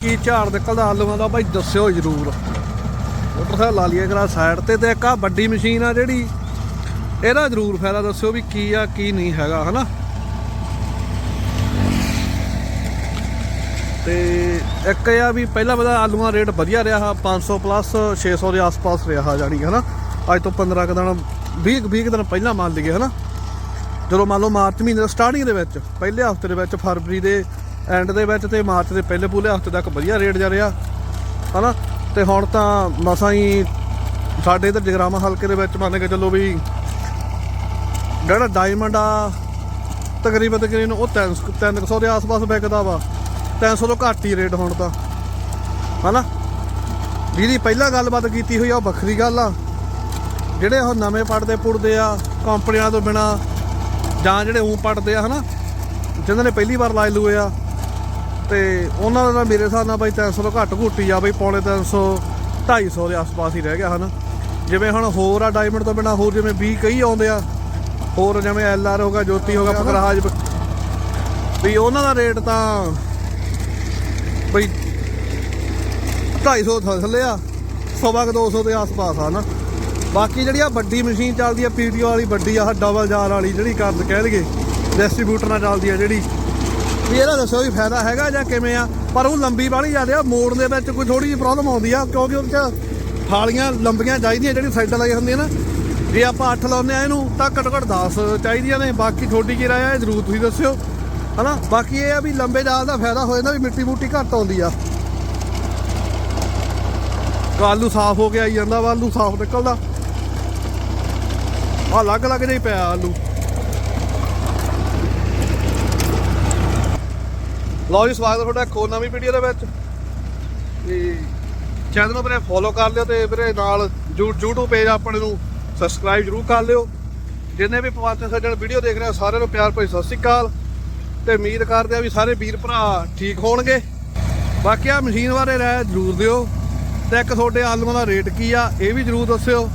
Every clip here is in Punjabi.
ਕੀ ਝਾੜ ਨਿਕਲਦਾ ਆਲੂਆਂ ਦਾ ਭਾਈ ਦੱਸਿਓ ਜਰੂਰ। ਮੋਟਰਸਾਈਕਲ ਲਾ ਲਈਏ ਕਰਾ ਸਾਈਡ ਤੇ ਤੇ ਇੱਕ ਆ ਵੱਡੀ ਮਸ਼ੀਨ ਆ ਜਿਹੜੀ, ਇਹਦਾ ਜਰੂਰ ਫਾਇਦਾ ਦੱਸਿਓ ਵੀ ਕੀ ਆ, ਕੀ ਨਹੀਂ ਹੈਗਾ, ਹਨਾ? ਤੇ ਇੱਕ ਇਹ ਆ ਵੀ ਪਹਿਲਾਂ ਪਹਿਲਾਂ ਆਲੂਆਂ ਰੇਟ ਵਧੀਆ ਰਿਹਾ 500 ਪਲੱਸ 600 ਦੇ ਆਸ-ਪਾਸ ਰਿਹਾ ਜਾਣੀ ਕਿ ਹਨਾ? ਅੱਜ ਤੋਂ 15 ਕੁ ਦਿਨ 20 20 ਕੁ ਦਿਨ ਪਹਿਲਾਂ ਮੰਨ ਲਈਏ, ਹਨਾ? ਜਦੋਂ ਮੰਨ ਲਓ ਮਾਰਚ ਮਹੀਨੇ ਦਾ ਸਟਾਰਟਿੰਗ ਦੇ ਵਿੱਚ, ਪਹਿਲੇ ਹਫ਼ਤੇ ਦੇ ਵਿੱਚ ਫਰਵਰੀ ਦੇ ਐਂਡ ਦੇ ਵਿੱਚ ਤੇ ਮਾਰਚ ਦੇ ਪਹਿਲੇ ਪੂਲੇ ਹਫ਼ਤੇ ਤੱਕ ਵਧੀਆ ਰੇਟ ਜਾ ਰਿਹਾ, ਹਨਾ? ਤੇ ਹੁਣ ਤਾਂ ਮਸਾਂ ਹੀ ਸਾਡੇ ਇਧਰ ਜਗਰਾਮਾ ਹਲਕੇ ਦੇ ਵਿੱਚ ਮੰਨ ਕੇ ਚੱਲੋ ਵੀ ਜਿਹੜਾ ਡਾਇਮੰਡ ਆ, ਤਕਰੀਬਨ ਤਕਰੀਬਨ ਉਹ 300 300 ਦੇ ਆਸ-ਪਾਸ ਵਿਕਦਾ ਵਾ 300 ਤੋਂ ਘੱਟ ਹੀ ਰੇਟ ਹੁਣ ਤਾਂ, ਹਨਾ? ਜਿਹਦੀ ਪਹਿਲਾਂ ਗੱਲਬਾਤ ਕੀਤੀ ਹੋਈ ਆ, ਉਹ ਵੱਖਰੀ ਗੱਲ ਆ। ਜਿਹੜੇ ਉਹ ਨਵੇਂ ਪੜਦੇ ਪੁੜਦੇ ਆ, ਕੰਪਨੀਆਂ ਤੋਂ ਬਿਨਾ ਜਾਂ ਜਿਹੜੇ ਉਂ ਪੜਦੇ ਆ, ਹਨਾ? ਜਿਨ੍ਹਾਂ ਨੇ ਪਹਿਲੀ ਵਾਰ ਲਾਏ ਲੂਏ ਆ ਤੇ ਉਹਨਾਂ ਦਾ ਤਾਂ ਮੇਰੇ ਹਿਸਾਬ ਨਾਲ ਬਾਈ 300 ਤੋਂ ਘੱਟ ਘੁੱਟੀ ਆ, ਬਈ ਪੌਣੇ 300 250 ਦੇ ਆਸ-ਪਾਸ ਹੀ ਰਹਿ ਗਿਆ ਹਨਾ। ਜਿਵੇਂ ਹੁਣ ਹੋਰ ਆ ਡਾਇਮੰਡ ਤੋਂ ਬਿਨਾ ਹੋਰ ਜਿਵੇਂ 20 ਕਈ ਆਉਂਦੇ ਆ, ਹੋਰ ਜਿਵੇਂ ਐਲ ਆਰ ਹੋਗਾ ਜੋਤੀ ਹੋਗਾ ਪਕਰਾਜ ਵੀ ਉਹਨਾਂ ਦਾ ਰੇਟ ਤਾਂ ਬਈ 250 ਥੱਲੇ ਆ ਸਵਾ ਕੁ 200 ਦੇ ਆਸ-ਪਾਸ ਆ ਨਾ ਬਾਕੀ ਜਿਹੜੀ ਆ ਵੱਡੀ ਮਸ਼ੀਨ ਚੱਲਦੀ ਆ, ਪੀਟੀਓ ਵਾਲੀ ਵੱਡੀ ਆ ਡਬਲ ਜਾਰ ਵਾਲੀ ਜਿਹੜੀ ਕਰ ਕਹਿ ਲਈਏ ਡਿਸਟ੍ਰੀਬਿਊਟਰ ਨਾਲ ਚੱਲਦੀ ਆ ਜਿਹੜੀ। ਵੀ ਇਹਦਾ ਦੱਸੋ ਵੀ ਫਾਇਦਾ ਹੈਗਾ ਜਾਂ ਕਿਵੇਂ ਆ, ਪਰ ਉਹ ਲੰਬੀ ਵਾਲੀ ਜਾਂਦੇ ਆ ਮੋੜ ਦੇ ਵਿੱਚ ਕੋਈ ਥੋੜੀ ਜਿਹੀ ਪ੍ਰੋਬਲਮ ਆਉਂਦੀ ਆ, ਕਿਉਂਕਿ ਉਹਦੇ ਚ ਫਾਲੀਆਂ ਲੰਬੀਆਂ ਚਾਹੀਦੀਆਂ ਜਿਹੜੀ ਸਾਈਡਾਂ ਲਾਈ ਹੁੰਦੀਆਂ ਨਾ। ਜੇ ਆਪਾਂ 8 ਲਾਉਂਦੇ ਆ ਇਹਨੂੰ, ਤਾਂ ਘੱਟੋ ਘੱਟ 10 ਚਾਹੀਦੀਆਂ ਨੇ, ਬਾਕੀ ਤੁਹਾਡੀ ਕੀ ਰਾਏ ਆ ਜ਼ਰੂਰ ਤੁਸੀਂ ਦੱਸਿਓ, ਹਨਾ? ਬਾਕੀ ਇਹ ਆ ਵੀ ਲੰਬੇ ਜਾਲ ਦਾ ਫਾਇਦਾ ਹੋ ਜਾਂਦਾ ਵੀ ਮਿੱਟੀ ਮੂਟੀ ਘੱਟ ਆਉਂਦੀ ਆ। ਆਲੂ ਸਾਫ਼ ਹੋ ਕੇ ਆਈ ਜਾਂਦਾ ਵਾ, ਆਲੂ ਸਾਫ਼ ਨਿਕਲਦਾ। ਆ ਲੱਗ ਲੱਗ ਜਿਹਾ ਹੀ ਪਿਆ ਆਲੂ। ਲਓ ਜੀ, ਸਵਾਗਤ ਹੈ ਤੁਹਾਡਾ ਇੱਕ ਹੋਰ ਨਵੀਂ ਵੀਡੀਓ ਦੇ ਵਿੱਚ। ਤੇ ਚੈਨਲ ਨੂੰ ਵੀਰੇ ਫੋਲੋ ਕਰ ਲਿਓ ਤੇ ਵੀਰੇ ਨਾਲ ਯੂ- YouTube ਪੇਜ ਆਪਣੇ ਨੂੰ ਸਬਸਕ੍ਰਾਈਬ ਜਰੂਰ ਕਰ ਲਿਓ। ਜਿੰਨੇ ਵੀ ਪਵਾਤੇ ਸੱਜਣ ਵੀਡੀਓ ਦੇਖ ਰਹੇ ਆ, ਸਾਰਿਆਂ ਨੂੰ ਪਿਆਰ ਭਰੀ ਸਤਿ ਸ਼੍ਰੀ ਅਕਾਲ। ਤੇ ਉਮੀਦ ਕਰਦੇ ਆ ਵੀ ਸਾਰੇ ਵੀਰ ਭਰਾ ਠੀਕ ਹੋਣਗੇ। ਬਾਕੀ ਆ ਮਸ਼ੀਨ ਬਾਰੇ ਰਾਏ ਜਰੂਰ ਦਿਓ। ਤੇ ਇੱਕ ਤੁਹਾਡੇ ਆਲੂਆਂ ਦਾ ਰੇਟ ਕੀ ਆ, ਇਹ ਵੀ ਜਰੂਰ ਦੱਸਿਓ।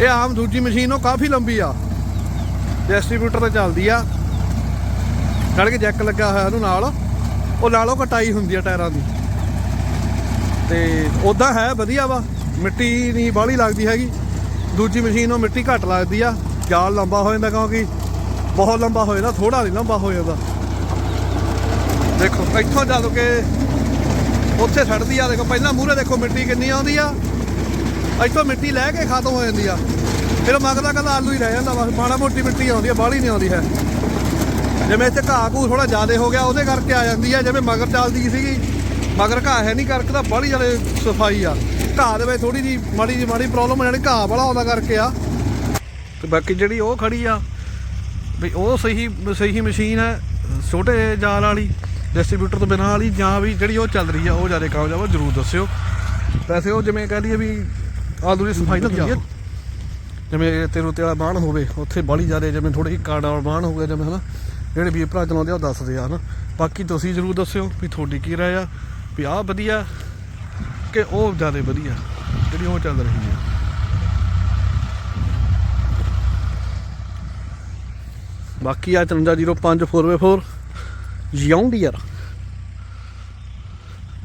ਇਹ ਆਮ ਦੂਜੀ ਮਸ਼ੀਨ ਉਹ ਕਾਫੀ ਲੰਬੀ ਆ। ਡਿਸਟ੍ਰੀਬਿਊਟਰ ਤੇ ਚੱਲਦੀ ਆ। ਨਾਲ ਕਿ ਜੈਕ ਲੱਗਾ ਹੋਇਆ ਉਹਨੂੰ ਨਾਲ, ਉਹ ਨਾਲੋਂ ਕਟਾਈ ਹੁੰਦੀ ਆ ਟਾਇਰਾਂ ਦੀ। ਤੇ ਉਦਾਂ ਹੈ ਵਧੀਆ ਵਾ, ਮਿੱਟੀ ਨਹੀਂ ਬਾਹਲੀ ਲੱਗਦੀ ਹੈਗੀ। ਦੂਜੀ ਮਸ਼ੀਨ ਉਹ ਮਿੱਟੀ ਘੱਟ ਲੱਗਦੀ ਆ, ਜਾਲ ਲੰਬਾ ਹੋ ਜਾਂਦਾ ਕਿਉਂਕਿ ਬਹੁਤ ਲੰਬਾ ਹੋ ਜਾਂਦਾ ਥੋੜਾ ਨਹੀਂ ਲੰਬਾ ਹੋ ਜਾਂਦਾ ਦੇਖੋ, ਇੱਥੋਂ ਜਦੋਂ ਕਿ ਉੱਥੇ ਛੱਡਦੀ ਆ, ਦੇਖੋ ਪਹਿਲਾਂ ਮੂਹਰੇ ਦੇਖੋ ਮਿੱਟੀ ਕਿੰਨੀ ਆਉਂਦੀ ਆ। ਇੱਥੋਂ ਮਿੱਟੀ ਲੈ ਕੇ ਖਤਮ ਹੋ ਜਾਂਦੀ ਆ। ਫਿਰ ਮਗਦਾ ਕਹਿੰਦਾ ਆਲੂ ਹੀ ਰਹਿ ਜਾਂਦਾ ਬਸ ਮਾੜਾ ਮੋਟੀ ਮਿੱਟੀ ਆਉਂਦੀ ਆ, ਬਾਹਲੀ ਨਹੀਂ ਆਉਂਦੀ ਹੈ। ਜਿਵੇਂ ਇੱਥੇ ਘਾਹ ਘੂ ਥੋੜਾ ਜ਼ਿਆਦਾ ਹੋ ਗਿਆ, ਉਹਦੇ ਕਰਕੇ ਆ ਜਾਂਦੀ ਆ, ਜਿਵੇਂ ਮਗਰ ਚੱਲਦੀ ਸੀਗੀ। ਮਗਰ ਘਾਹ ਹੈ ਨਹੀਂ ਕਰਕੇ ਤਾਂ ਬਾਹਲੀ ਜ਼ਿਆਦਾ ਸਫ਼ਾਈ ਆ। ਘਾਹ ਦੇ ਵਿੱਚ ਥੋੜੀ ਜੀ ਮਾੜੀ ਜੀ ਮਾੜੀ ਪ੍ਰੋਬਲਮ ਜਾਨੀ ਘਾਹ ਵਾਲਾ ਆਉਂਦਾ ਕਰਕੇ ਆ। ਤੇ ਬਾਕੀ ਜਿਹੜੀ ਉਹ ਖੜੀ ਆ, ਵੀ ਉਹ ਸਹੀ ਸਹੀ ਮਸ਼ੀਨ ਹੈ ਛੋਟੇ ਜਾਲ ਵਾਲੀ ਡਿਸਟ੍ਰੀਬਿਊਟਰ ਤੋਂ ਬਿਨਾਂ ਵਾਲੀ, ਜਾਂ ਵੀ ਜਿਹੜੀ ਉਹ ਚੱਲ ਰਹੀ ਆ, ਉਹ ਜ਼ਿਆਦਾ ਕਾਮਯਾਬ ਆ, ਜਰੂਰ ਦੱਸਿਓ। ਵੈਸੇ ਉਹ ਜਿਵੇਂ ਕਹਿ ਲਈਏ ਵੀ ਆਲੂ ਦੀ ਸਫ਼ਾਈ ਤਾਂ ਹੁੰਦੀ ਆ। ਜਿਵੇਂ ਤੇਰੂ ਤੇਲਾ ਬਾਣ ਹੋਵੇ, ਉੱਥੇ ਬਾਹਲੀ ਜ਼ਿਆਦਾ ਜਿਵੇਂ ਥੋੜੀ ਕਾੜਾ ਵਾਲਾ ਹੋ ਗਿਆ, ਜਿਵੇਂ ਹਨਾ। ਜਿਹੜੇ ਵੀਰ ਭਰਾ ਚਲਾਉਂਦੇ ਆ, ਉਹ ਦੱਸਦੇ ਆ, ਹਨਾ। ਬਾਕੀ ਤੁਸੀਂ ਜਰੂਰ ਦੱਸਿਓ ਵੀ ਤੁਹਾਡੀ ਕੀ ਰਾਏ ਆ, ਵੀ ਆਹ ਵਧੀਆ ਕਿ ਉਹ ਜ਼ਿਆਦਾ ਵਧੀਆ, ਜਿਹੜੀ ਉਹ ਚੱਲ ਰਹੀ ਆ। ਬਾਕੀ ਆ 5305 4x4 ਜਿਉਂਡੀਅਰ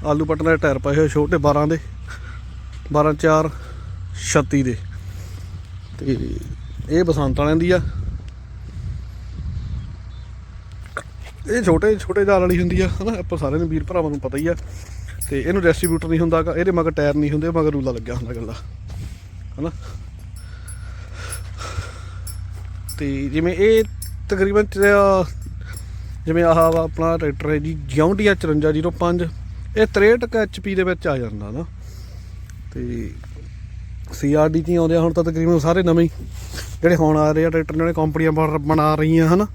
ਆਲੂ ਪਟਨਾ ਦੇ ਟਾਇਰ ਪਾਏ ਹੋਏ ਛੋਟੇ 12 ਦੇ 12 4 36 ਦੇ। ਤੇ ਇਹ ਬਸੰਤ ਵਾਲਿਆਂ ਦੀ ਆ। ਇਹ ਛੋਟੇ ਛੋਟੇ ਜਾਲ ਵਾਲੀ ਹੁੰਦੀ ਆ, ਹਨਾ? ਆਪਾਂ ਸਾਰਿਆਂ ਨੂੰ, ਵੀਰ ਭਰਾਵਾਂ ਨੂੰ ਪਤਾ ਹੀ ਆ। ਤੇ ਇਹਨੂੰ ਡਿਸਟ੍ਰੀਬਿਊਟਰ ਨਹੀਂ ਹੁੰਦਾ ਇਹਦੇ ਮਗਰ ਟਾਇਰ ਨਹੀਂ ਹੁੰਦੇ, ਮਗਰ ਰੂਲਾ ਲੱਗਿਆ ਹੁੰਦਾ ਗੱਲਾ। ਹਨਾ? ਤੇ ਜਿਵੇਂ ਇਹ ਤਕਰੀਬਨ ਤੇ- ਜਿਵੇਂ ਆਹ ਵਾ ਆਪਣਾ ਟਰੈਕਟਰ ਹੈ ਜੀ ਜਿਉਂਡੀਆ 5405 ਇਹ 63 ਐਚਪੀ ਦੇ ਵਿੱਚ ਆ ਜਾਂਦਾ ਨਾ। ਤੇ ਸੀਆਰਡੀ ਚ ਆਉਂਦੇ ਆ, ਹੁਣ ਤਾਂ ਤਕਰੀਬਨ ਸਾਰੇ ਨਵੇਂ ਹੀ, ਜਿਹੜੇ ਹੁਣ ਆ ਰਹੇ ਆ ਟਰੈਕਟਰ ਜਿਹੜੇ ਕੰਪਨੀਆਂ ਬਣ- ਬਣਾ ਰਹੀਆਂ, ਹਨਾ?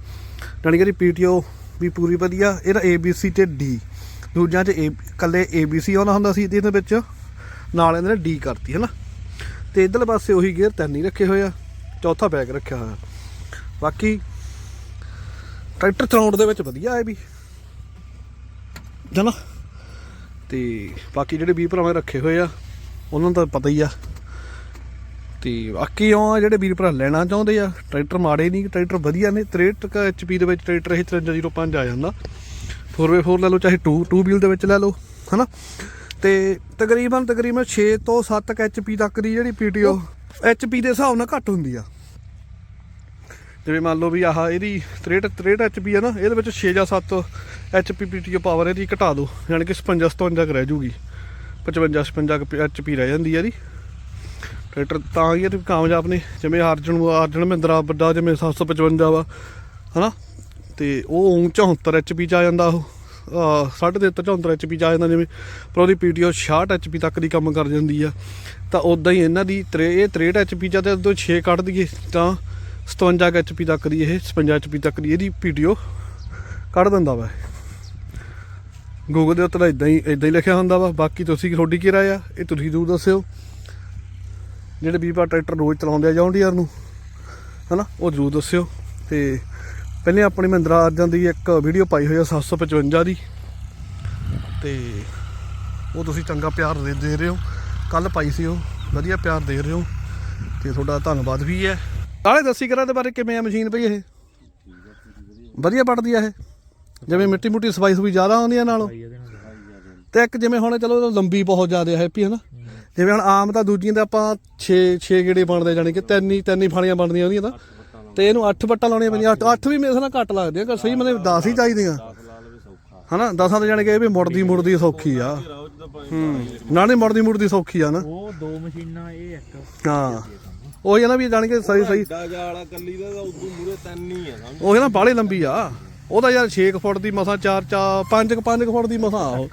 ਜਾਣੀ ਕਿ ਪੀਟੀਓ ਵੀ ਪੂਰੀ ਵਧੀਆ ਇਹਦਾ ਏ ਬੀ ਸੀ ਤੇ ਡੀ ਦੂਜਿਆਂ 'ਚ ਏ ਕੱਲੇ ਸੀ ਆਉਣਾ ਹੁੰਦਾ ਸੀ, ਇਹਦੇ ਵਿੱਚ ਨਾਲ ਇਹਨਾਂ ਨੇ ਡੀ ਕਰਤੀ, ਹਨਾ? ਤੇ ਇਧਰਲੇ ਪਾਸੇ ਉਹੀ ਗੇਅਰ ਤਿੰਨ ਰੱਖੇ ਹੋਏ ਆ, ਚੌਥਾ ਬੈਗ ਰੱਖਿਆ ਹੋਇਆ। ਬਾਕੀ ਟਰੈਕਟਰ ਚਲਾਉਣ ਦੇ ਵਿੱਚ ਵਧੀਆ ਹੈ ਵੀ ਜਨਾ ਤੇ ਬਾਕੀ ਜਿਹੜੇ ਵੀਰ ਭਰਾਵਾਂ ਰੱਖੇ ਹੋਏ ਆ, ਉਹਨਾਂ ਨੂੰ ਤਾਂ ਪਤਾ ਹੀ ਆ। ਤੇ ਬਾਕੀ ਉਹ ਆ ਜਿਹੜੇ ਵੀਰ ਭਰਾ ਲੈਣਾ ਚਾਹੁੰਦੇ ਆ, ਟਰੈਕਟਰ ਮਾੜੇ ਨਹੀਂ, ਟਰੈਕਟਰ ਵਧੀਆ ਨੇ 63 ਐਚਪੀ ਦੇ ਵਿੱਚ ਟਰੈਕਟਰ ਇਹ 5305 ਆ ਜਾਂਦਾ। 4x4 ਲੈ ਲਓ, ਚਾਹੇ 2 2 ਵੀਲ ਦੇ ਵਿੱਚ ਲੈ ਲਓ, ਹਨਾ? ਤੇ ਤਕਰੀਬਨ ਤਕਰੀਬਨ 6 ਤੋਂ 7 ਐਚਪੀ ਤੱਕ ਦੀ ਜਿਹੜੀ ਪੀਟੀਓ ਐਚਪੀ ਦੇ ਹਿਸਾਬ ਨਾਲ ਘੱਟ ਹੁੰਦੀ ਆ। ਜਿਵੇਂ ਮੰਨ ਲਓ ਵੀ ਆਹ ਇਹਦੀ 63 63 ਐਚਪੀ ਆ ਨਾ, ਇਹਦੇ ਵਿੱਚ 6 ਜਾਂ 7 ਐਚਪੀ ਪੀਟੀਓ ਪਾਵਰ ਇਹਦੀ ਘਟਾ ਦਿਓ, ਯਾਨੀ ਕਿ 55 57 ਕੁ ਰਹਿ ਜੂਗੀ। 55 56 ਐਚਪੀ ਰਹਿ ਜਾਂਦੀ ਆ ਇਹਦੀ। ਟਰੈਕਟਰ ਤਾਂ ਹੀ ਇਹ ਤੇ ਕਾਮਯਾਬ ਨੇ। ਜਿਵੇਂ ਅਰਜਨ ਅਰਜਨ ਮਹਿੰਦਰਾ ਵੱਡਾ, ਜਿਵੇਂ 755 ਵਾ, ਹਨਾ? ਤੇ ਉਹ ਊਂ 74 ਐਚਪੀ ਚ ਆ ਜਾਂਦਾ ਉਹ। ਅਹ ਸਾਢੇ ਦੇ 74 ਐਚਪੀ ਚ ਆ ਜਾਂਦਾ, ਜਿਵੇਂ ਪਰ ਉਹਦੀ ਪੀਟੀਓ 66 ਐਚਪੀ ਤੱਕ ਦੀ ਕੰਮ ਕਰ ਜਾਂਦੀ ਆ। ਤਾਂ ਉਦਾਂ ਹੀ ਇਹਨਾਂ ਦੀ ਤਰੇ ਇਹ 63 ਐਚਪੀ ਚ ਆ ਤੇ ਉਦੋਂ 6 ਕੱਢ ਦਈਏ, ਤਾਂ 57 ਐਚਪੀ ਤੱਕ ਦੀ ਇਹ 56 ਐਚਪੀ ਤੱਕ ਦੀ ਇਹਦੀ ਪੀਟੀਓ ਕੱਢ ਦਿੰਦਾ ਵਾ। ਗੂਗਲ ਦੇ ਉੱਤੇ ਤਾਂ ਇਦਾਂ ਹੀ ਇਦਾਂ ਹੀ ਲਿਖਿਆ ਹੁੰਦਾ ਵਾ। ਬਾਕੀ ਤੁਸੀਂ ਤੁਹਾਡੀ ਕੀ ਰਾਏ ਆ, ਇਹ ਤੁਸੀਂ ਜ਼ਰੂਰ ਦੱਸਿਓ। ਜਿਹੜੇ ਵੀਰ ਭਰਾ ਟਰੈਕਟਰ ਰੋਜ਼ ਚਲਾਉਂਦੇ ਆ ਜੌਂਡੀਅਰ ਨੂੰ, ਹਨਾ? ਉਹ ਜ਼ਰੂਰ ਦੱਸਿਓ। ਤੇ ਪਹਿਲੇ ਆਪਣੀ ਮਹਿੰਦਰਾ ਅਰਜਨ ਦੀ ਇੱਕ ਵੀਡੀਓ ਪਾਈ ਹੋਈ ਆ 755 ਦੀ। ਤੇ ਉਹ ਤੁਸੀਂ ਚੰਗਾ ਪਿਆਰ ਦੇ ਦੇ ਰਹੇ ਹੋ। ਕੱਲ ਪਾਈ ਸੀ ਉਹ। ਵਧੀਆ ਪਿਆਰ ਦੇ ਰਹੇ ਹੋ। ਤੇ ਤੁਹਾਡਾ ਧੰਨਵਾਦ ਵੀ ਹੈ। ਨਾਲੇ ਦੱਸੀ ਕਰਾਂ ਦੇ ਬਾਰੇ ਕਿਵੇਂ ਆ ਮਸ਼ੀਨ ਪਈ ਇਹ? ਵਧੀਆ ਪੜਦੀ ਆ ਇਹ? ਜਿਵੇਂ ਮਿੱਟੀ ਮੁੱਟੀ ਸਫ਼ਾਈ ਸੁਈ ਜ਼ਿਆਦਾ ਆਉਂਦੀ ਆ ਨਾਲੋਂ? ਤੇ ਇੱਕ ਜਿਵੇਂ ਹੁਣ ਚਲੋ ਲੰਬੀ ਬਹੁਤ ਜ਼ਿਆਦਾ ਹੈਪੀ ਹੈ ਨਾ ਜਿਵੇਂ ਹੁਣ ਆਮ ਤਾਂ ਦੂਜੀਆਂ ਦੇ ਆਪਾਂ 6 6 ਗੇੜੇ ਬਣਦੇ ਜਾਣੀ ਕਿ ਤਿੰਨ ਹੀ ਤਿੰਨ ਹੀ ਫਾਲੀਆਂ ਬਣਦੀਆਂ ਉਹਦੀਆਂ ਤਾਂ। ਤੇ ਇਹਨੂੰ 8 ਬੱਟਾਂ ਲਾਉਣੀਆਂ ਪੈਂਦੀਆਂ 8 8 ਵੀ ਮੇਰੇ ਨਾਲ ਘੱਟ ਲੱਗਦੀਆਂ ਕਿ ਸਹੀ ਮਤਲਬ 10 ਹੀ ਚਾਹੀਦੀਆਂ। ਹਨਾ? 10 ਤੇ ਜਾਣੀ ਕਿ ਇਹ ਵੀ ਮੁੜਦੀ ਮੁੜਦੀ ਸੌਖੀ ਆ। ਹੂੰ ਨਾ ਨਹੀਂ ਮੁੜਦੀ ਮੁੜਦੀ ਸੌਖੀ ਆ ਨਾ। ਉਹ ਦੋ ਮਸ਼ੀਨਾਂ ਇਹ ਇੱਕ। ਹਾਂ। ਉਹੀ ਆ ਨਾ ਵੀ ਜਾਣੀ ਕਿ ਸਹੀ ਸਹੀ। ਡਾ ਜਾਲਾ ਕੱਲੀ ਦਾ ਤਾਂ ਉਦੋਂ ਮੂਰੇ ਤਿੰਨ ਹੀ ਆ ਸਮਝ ਉਹ ਨਾ ਬਾਹਲੀ ਲੰਬੀ ਆ। ਉਹਦਾ ਯਾਰ 6 ਫੁੱਟ ਦੀ ਮਸਾਂ 4 4 5 5 ਫੁੱਟ ਦੀ ਮਸਾਂ ਉਹ।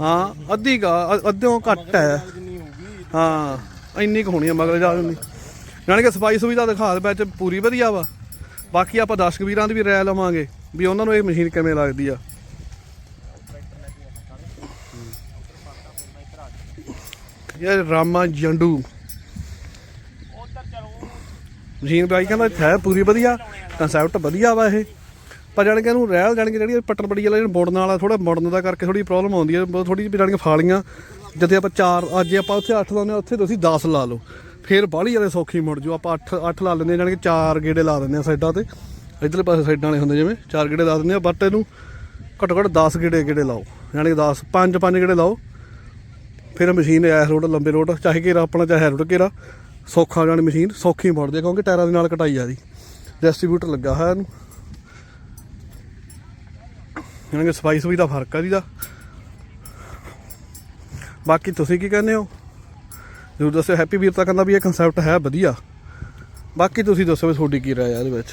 ਹਾਂ ਅੱਧੀ ਕਾ ਅੱਧਿਓਂ ਘੱਟ ਹੈ। ਜਿੰਨੀ ਹਾਂ, ਇੰਨੀ ਕੁ ਹੋਣੀ ਆ ਮਗਰ ਜਾ ਨਹੀਂ ਜਾਣੀ ਕਿ ਸਫ਼ਾਈ ਸੁਵਿਧਾ ਦਿਖਾ ਦੇ ਵਿੱਚ ਪੂਰੀ ਵਧੀਆ ਵਾ। ਬਾਕੀ ਆਪਾਂ 10 ਵੀਰਾਂ ਦੀ ਵੀ ਰਾਇ ਲਵਾਂਗੇ ਵੀ ਉਹਨਾਂ ਨੂੰ ਇਹ ਮਸ਼ੀਨ ਕਿਵੇਂ ਲੱਗਦੀ ਆ। ਇਹ ਰਾਮਾ ਜੰਡੂ। ਮਸ਼ੀਨ ਬਾਈ ਕਹਿੰਦਾ ਹੈ ਪੂਰੀ ਵਧੀਆ ਕਨਸੈਪਟ ਵਧੀਆ ਵਾ ਇਹ। ਪਰ ਜਾਣ ਕੇ ਇਹਨੂੰ ਰਹਿਲ ਜਾਣ ਕੇ ਜਿਹੜੀ ਇਹ ਪੱਟਣ ਬੜੀ ਵਾਲਾ ਜਿਹੜਾ ਮੋੜਨ ਵਾਲਾ ਥੋੜਾ ਮੋੜਨ ਦਾ ਕਰਕੇ ਥੋੜੀ ਪ੍ਰੋਬਲਮ ਆਉਂਦੀ ਹੈ ਥੋੜੀ ਜਿਹੀ ਜਾਣ ਕੇ ਫਾਲੀਆਂ, ਜਿੱਥੇ ਆਪਾਂ 4 ਅੱਜ ਆਪਾਂ ਉੱਥੇ 8 ਲਾਉਂਦੇ ਹਾਂ, ਉੱਥੇ ਤੁਸੀਂ 10 ਲਾ ਲਓ। ਫਿਰ ਬਾਹਲੀ ਜ਼ਿਆਦਾ ਸੌਖੀ ਮੁੜ ਜਾਓ। ਆਪਾਂ 8 8 ਲਾ ਲੈਂਦੇ ਹਾਂ, ਜਾਣ ਕੇ 4 ਗੇੜੇ ਲਾ ਦਿੰਦੇ ਆ ਸਾਈਡਾਂ ਤੇ। ਇਧਰਲੇ ਪਾਸੇ ਸਾਈਡਾਂ ਵਾਲੇ ਹੁੰਦੇ ਜਿਵੇਂ 4 ਗੇੜੇ ਲਾ ਦਿੰਦੇ ਆ ਬਟ ਇਹਨੂੰ ਘੱਟੋ ਘੱਟ 10 ਗੇੜੇ ਗੇੜੇ ਲਾਓ। ਜਾਣੀ ਕਿ 10 5 5 ਗੇੜੇ ਲਾਓ। ਫਿਰ ਮਸ਼ੀਨ ਐਸ ਰੋਡ, ਲੰਬੇ ਰੋਡ, ਚਾਹੇ ਘੇਰਾ ਆਪਣਾ, ਚਾਹੇ ਰੋਡ ਘੇਰਾ, ਸੌਖਾ ਜਾਣੀ ਮਸ਼ੀਨ, ਸੌਖੀ ਮੁੜਦੀ ਆ ਕਿਉਂਕਿ ਟਾਇਰਾਂ ਦੇ ਨਾਲ ਕਟਾਈ ਆ ਦੀ ਡਿਸਟ੍ਰੀਬਿਊਟਰ ਲੱਗਾ ਹੋਇਆ ਇਹਨੂੰ। ਇਹਨਾਂ ਕਿ ਸਫ਼ਾਈ ਸੁਵੀ ਦਾ ਫ਼ਰਕ ਆ ਜਿਹਦਾ ਬਾਕੀ ਤੁਸੀਂ ਕੀ ਕਹਿੰਦੇ ਹੋ? ਜ਼ਰੂਰ ਦੱਸਿਓ। ਹੈਪੀ ਵੀਰ ਤਾਂ ਕਹਿੰਦਾ ਵੀ ਇਹ ਕਨਸੈਪਟ ਹੈ ਵਧੀਆ। ਬਾਕੀ ਤੁਸੀਂ ਦੱਸੋ ਵੀ ਤੁਹਾਡੀ ਕੀ ਰਾਏ ਆ ਇਹਦੇ ਵਿੱਚ।